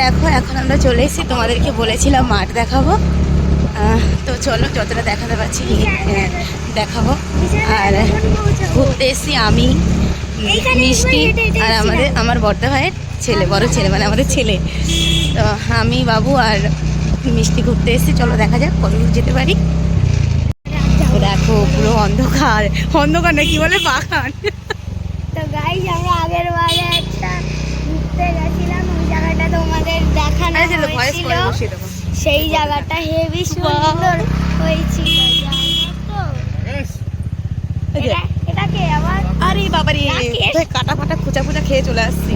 দেখো এখন আমরা চলে এসেছি। তোমাদেরকে বলেছিলাম মাঠ দেখাবো। তো চলো যতটা দেখাতে পারছি দেখাবো। আর ঘুরতে এসেছি আমি মিষ্টি আর আমাদের আমার বড়দা ভাইয়ের ছেলে বড় ছেলে মানে আমাদের ছেলে। তো আমি বাবু আর মিষ্টি ঘুরতে এসেছি। চলো দেখা যাক কত দূর যেতে পারি। দেখো পুরো অন্ধকার। অন্ধকার না কি বলে বাগান। তো গাইজ আমরা আগের বারে একটা ঘুরতে গেছিলাম। তোমাদের দেখানো হয়েছিল। সেই জায়গাটা হেভি সুন্দর হয়েছিল জানো তো? এটা এটা কে আবার? আরে বাবারে কাটা ফাটা খোঁচা খোঁচা খেয়ে চলে আসছি।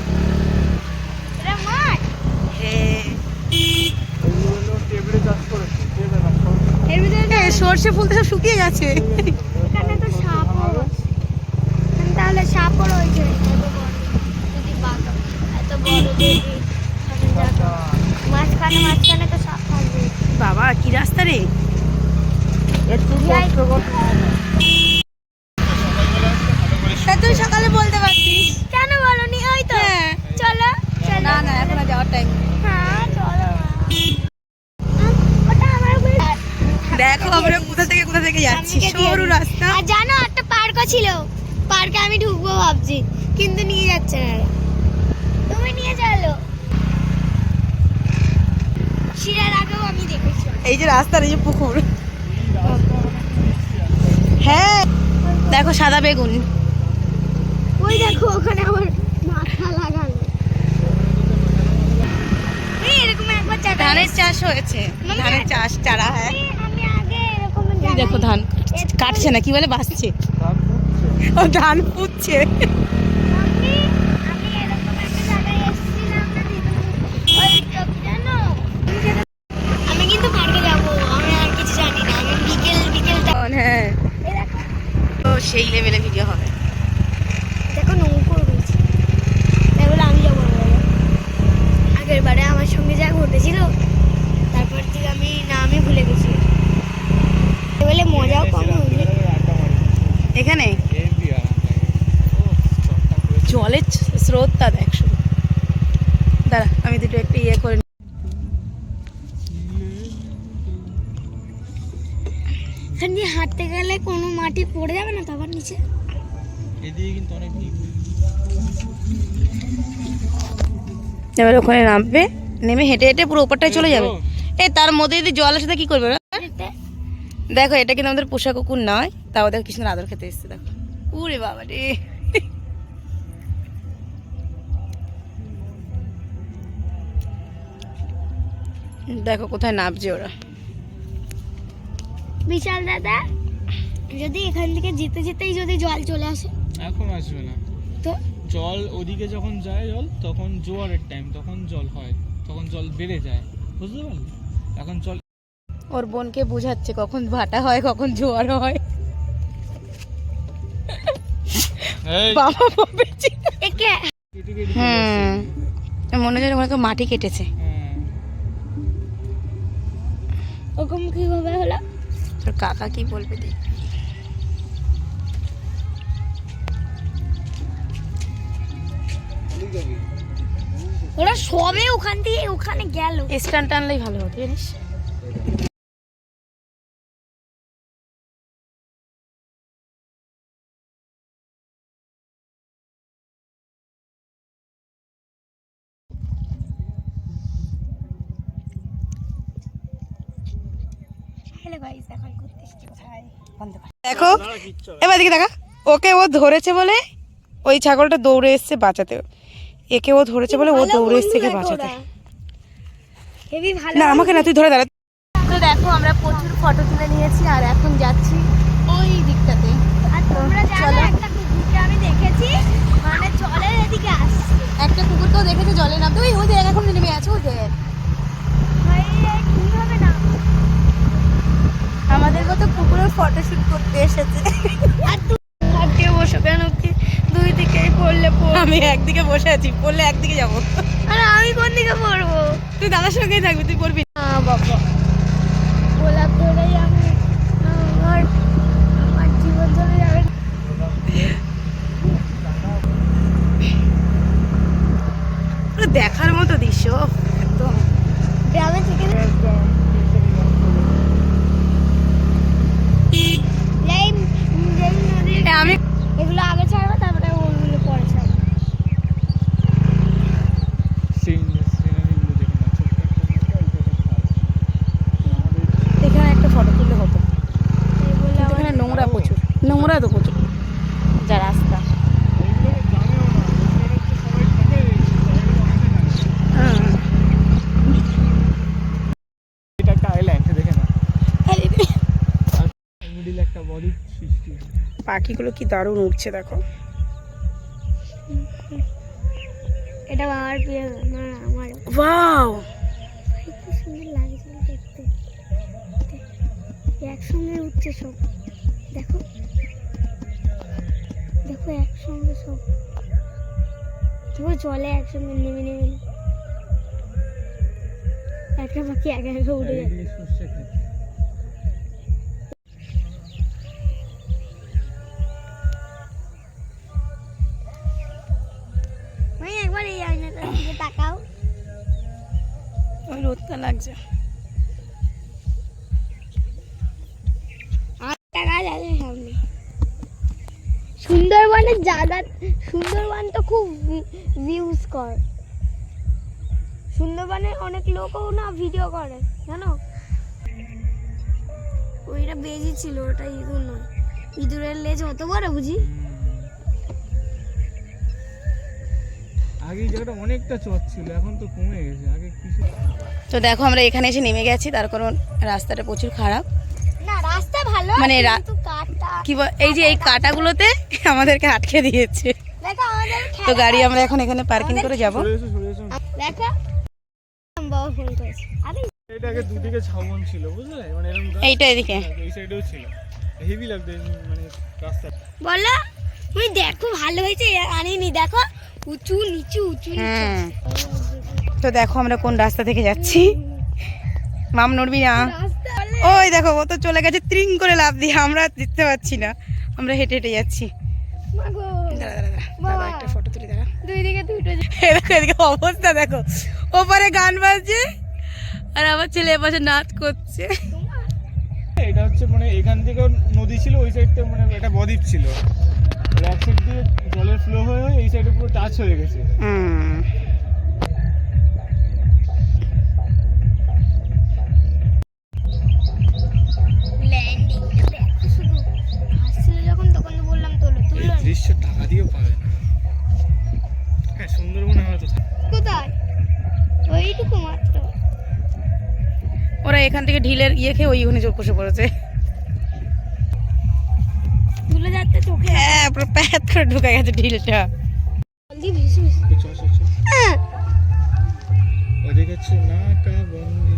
সর্ষে ফুল তো সব শুকিয়ে গেছে। এখানে তো সাপও। তাহলে সাপও রয়েছে। এত বড়। যদি বাঘ এত বড়। মাঝখানে মাঝখানে তো সাপ থাকবে। বাবা কি রাস্তা রে? তুই সকালে বলতে পারতিস। কেন বলনি? ওই তো। হ্যাঁ। চলো না না এখন যাওয়ার টাইম হ্যাঁ চলো দেখো। আমরা কোথা থেকে কোথা থেকে যাচ্ছি? সরু রাস্তা। আর জানো একটা পার্কও ছিল। পার্কে আমি ঢুকবো ভাবছি কিন্তু নিয়ে যাচ্ছে না তুমি নিয়ে চলো। শিরার আগেও আমি দেখেছি। এই যে রাস্তার এই যে পুকুর। হ্যাঁ দেখো সাদা বেগুন। ওই দেখো ওখানে আমার মাথা লাগানো। এই এরকম একবার ধানের চাষ হয়েছে। ধানের চাষ চারা হ্যাঁ। দেখো ধান কাটছে- কাটছে না কি বলে বাঁচছে। ও ধান পুচ্ছে আমি আমি এরকম একটা জায়গায় এসেছিলাম না দিদি ওই তো জানো আমি যেটা- আমি কিন্তু পার্কে যাব আমি আর কিছু জানি না আমি বিকেল বিকেলটা হ্যাঁ এই দেখো তো সেই লেভেলে ভিডিও হবে দেখো নৌকো রয়েছে এবার আমি যাব না বাবা। আগের বারে আমার সঙ্গে যা ঘটেছিল তারপর থেকে আমি না আমি ভুলে গেছি এবারে মজাও কম হয়েছে এখানে? জলের স্রোতটা দেখ শুধু। দাঁড়া আমি দুটো একটু ইয়ে করে। এখান দিয়ে হাঁটতে গেলে কোনো মাটি পড়ে যাবে না তারপর নিচে? এদিকে কিন্তু অনেক ভিড়। এবার ওখানে নামবে নেমে হেঁটে হেঁটে পুরো ওপরটায় চলে যাবে। এ তার মধ্যে যদি জল আসে কি করবে? দেখো এটা কিন্তু আমাদের পোষা কুকুর নয় তাও দেখো কৃষ্ণের আদর খেতে এসছে দেখো। উরে বাবা রে। দেখো কোথায় নামছে ওরা। বিশাল দাদা যদি এখান থেকে যেতে যেতেই যদি জল চলে আসে? এখন আসবে না। তো? জল ওদিকে যখন যায় জল তখন জোয়ারের টাইম তখন জল হয় তখন জল বেড়ে যায়। বুঝতে পারলি? এখন জল ওর বোনকে বুঝাচ্ছে কখন ভাটা হয় কখন জোয়ার হয়। বাবা। হুম। মনে হচ্ছে ওখানে কেউ মাটি কেটেছে। ওরকম কীভাবে হলো? তোর কাকা কি বলবে দেখ ওরা সবে ওখান দিয়ে ওখানে গেল। স্ট্যান্ড টানলেই ভালো হতো জানিস? দেখো এবার দিকে দেখা। ওকে ও ধরেছে বলে ওই ছাগলটা দৌড়ে এসছে বাঁচাতে। একে ও ধরেছে বলে ও দৌড়ে এসছে একে বাঁচাতে। না আমাকে না তুই ধরে দাঁড়া। তো দেখো আমরা প্রচুর ফটো তুলে নিয়েছি আর এখন যাচ্ছি ওই দিকটাতে। আর তোমরা জানো একটা কুকুরকে আমি দেখেছি মানে জলের এদিকে আসছে। একটা কুকুরকেও দেখেছে জলে নামতে? ওই ওই দেখ এখন নেমে আছে ওই দেখ ভাই এ কীভাবে না আমাদের মতো কুকুরের ফটোশুট করতে এসেছে। আর বসো কেন? কি দুই দিকে পড়লে পড় আমি একদিকে বসে আছি পড়লে একদিকে যাব। আর আমি কোন দিকে পড়ব? তুই দাদার সঙ্গেই থাকবি তুই পড়বি না। বাবা। গোলাপ ধরেই আমি আমার আমার জীবন মানে আমি এগুলো আগে ছাড়বো তারপরে ওগুলো পরে ছাড়বো। এখানে একটা ফটো তুললে হতো নোংরা প্রচুর নোংরা তো প্রচুর। পাখিগুলো কি দারুণ উঠছে দেখো। এটা আমার প্রিয় না আমার। ওয়াও! খুব সুন্দর লাগছিল দেখতে। একসঙ্গে উঠছে সব। দেখো। দেখো একসঙ্গে সব। পুরো জলে একসঙ্গে নেমে নেমে। নেমে। একটা পাখি একা একা উঠে যাচ্ছে। সুন্দরবনের জায়গা সুন্দরবন তো খুব ভিউজ কর। সুন্দরবনে অনেক লোকও না ভিডিও করে জানো? ওইটা বেজি ছিল ওটা ইঁদুর নয়। ইঁদুরের লেজ অত বড় বুঝি? আগে জায়গাটা অনেকটা চট ছিল এখন তো কমে গেছে। আগে কিছু তো দেখো আমরা এখানে এসে নেমে গেছি তার কারণ রাস্তাটা প্রচুর খারাপ। রাস্তা ভালো মানে কি এই যে এই কাটাগুলোতে আমাদেরকে আটকে দিয়েছে। দেখো তো গাড়ি আমরা এখন এখানে পার্কিং করে যাব। মানে এইটা এদিকে। থাকতো, এই সাইডেও ছিল। হেভি লাগতো এই মানে রাস্তা। বলো তুমি দেখো ভালো হয়েছে আনিনি। দেখো উঁচু নিচু উঁচু তো দেখো আমরা কোন রাস্তা থেকে যাচ্ছি। মাম নড়বি না। ওই দেখো ও তো চলে গেছে ত্রিং করে লাভ দিয়ে আমরা আর দিতে পারছি না। আমরা হেঁটে হেঁটে যাচ্ছি। মাগো দাঁড়া দাঁড়া দাঁড়া একটা ফটো তুলি দাঁড়া। দুই দিকে দুটো দেখো এদিকে অবস্থা দেখো। ওপারে গান বাজছে আর আমার ছেলে এপাশে নাচ করছে। এটা হচ্ছে মানে এখান থেকে নদী ছিল ওই সাইডটা মানে একটা বদ্বীপ ছিল। এক সাইড দিয়ে জলের ফ্লো হয়ে হয়ে এই সাইডে পুরো টাচ হয়ে গেছে। হুম। মাত্র। ওরা এখান থেকে ঢিলের ইয়ে খেয়ে ওই ওখানে চোখ বসে পড়েছে। তুলে যাচ্ছে চোখে। হ্যাঁ পুরো প্যাত করে ঢুকে গেছে ঢিলটা। জলদি ভেসে ভেসে। চ হ্যাঁ। ওদিকে বন্দি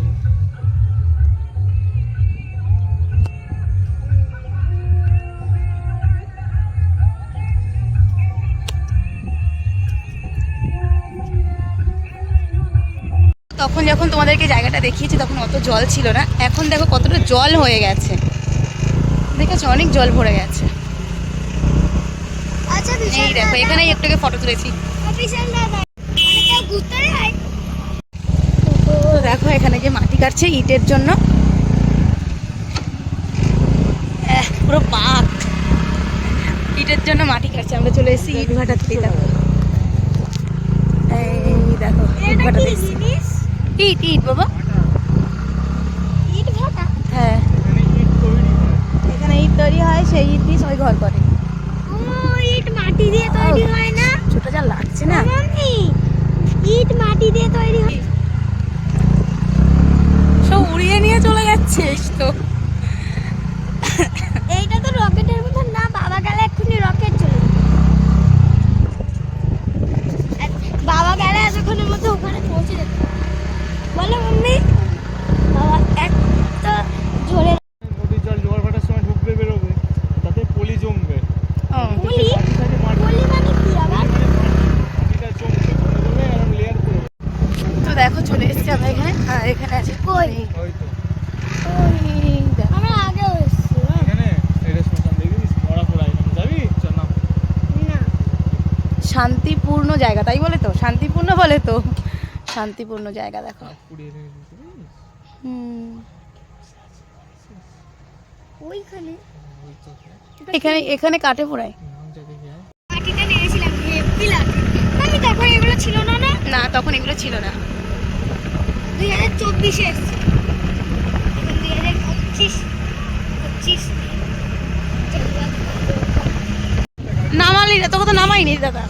তখন যখন তোমাদেরকে জায়গাটা দেখিয়েছি তখন অত জল ছিল না। এখন দেখো কতটা জল হয়ে গেছে। দেখেছ? অনেক জল ভরে গেছে। আচ্ছা এই দেখো এখানেই একটুকে ফটো তুলেছি। যায় তো দেখো এখানে যে মাটি কাটছে ইটের জন্য। পুরো পাক ইটের জন্য মাটি কাটছে। আমরা চলে এসেছি ইট ভাটাতে দেখো এই দেখো ইট ভাটাতে ইট ইট বাবা। ইট ভাটা হ্যাঁ। এখানে ইট তৈরি হয় সেই ইট দিয়ে সবাই ঘর করে। ইট মাটি দিয়ে তৈরি হয় না? ছোট যা লাগছে না। ইট মাটি দিয়ে তৈরি হয়। সব উড়িয়ে নিয়ে চলে যাচ্ছিস তো এইটা তো রকেটের মতন না বাবা গেলে এক্ষুনি রকেট চলে যাবে। আর বাবা গেলে এতক্ষণের মধ্যে ওখানে পৌঁছে যেত বলো মাম্মি বাবা এক তো জোরে নদীর জল জোয়ার ভাটার সময় ঢুকবে বেরোবে তাতে পলি জমবে ও, পলি মাটি থাকে মাটি পলি মানে কি আবার মাটিটা জমবে জমবে এরকম লেয়ার করে তো দেখো চলে এসেছি আমরা এখানে আর এখানে আছে কই? হয়তো। আমরা আগেও এসেছি? এখানে এটা শ্মশান দেখিস মরা পড়া এখানে। যাবি? চল না। না। শান্তিপূর্ণ জায়গা তাই বলে তো? শান্তিপূর্ণ বলে তো? শান্তিপূর্ণ জায়গা দেখো। ওইখানে। এখানে এখানে কাটে পোড়ায়। নেমেছিলাম হেভি লাগে তখন এগুলো ছিল না না? না তখন এগুলো ছিল না। দুই হাজার চব্বিশে এসছে। নামালি না তোকে তো নামাইনি দাদা।